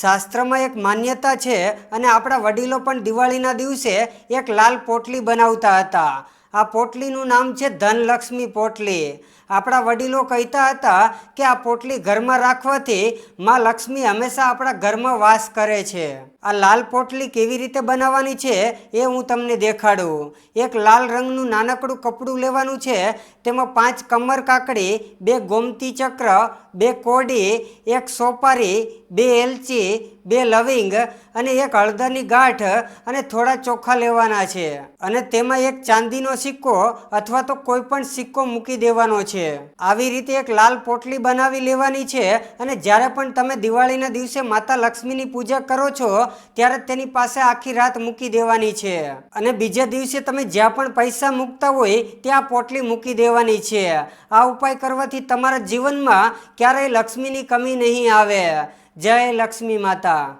શાસ્ત્રમાં એક માન્યતા છે અને આપણા વડીલો પણ દિવાળીના દિવસે એક લાલ પોટલી બનાવતા હતા. આ પોટલીનું નામ છે ધનલક્ષ્મી પોટલી. આપણા વડીલો કહેતા હતા કે આ પોટલી ઘરમાં રાખવાથી માં લક્ષ્મી હંમેશા આપણા ઘરમાં વાસ કરે છે. આ લાલ પોટલી કેવી રીતે બનાવવાની છે એ હું તમને દેખાડું. એક લાલ રંગનું નાનકડું કપડું લેવાનું છે, તેમાં પાંચ કમર કાકડી, બે ગોમતી ચક્ર, બે કોડી, એક સોપારી, બે એલચી બે લવિંગ અને એક હળદરની ગાંઠ અને થોડા ચોખા લેવાના છે. અને તેમાં એક ચાંદીનો સિક્કો અથવા તો કોઈ પણ સિક્કો મૂકી દેવાનો છે. આવી રીતે એક લાલ પોટલી બનાવી લેવાની છે અને જ્યારે પણ તમે દિવાળીના દિવસે માતા લક્ષ્મીની પૂજા કરો છો, ત્યારે તેની પાસે આખી રાત મૂકી દેવાની છે. અને બીજા દિવસે તમે જ્યાં પણ પૈસા મૂકતા હોય, ત્યાં પોટલી મૂકી દેવાની છે. આ ઉપાય કરવાથી તમારા જીવનમાં ક્યારેય લક્ષ્મીની કમી નહીં આવે. જય લક્ષ્મી માતા.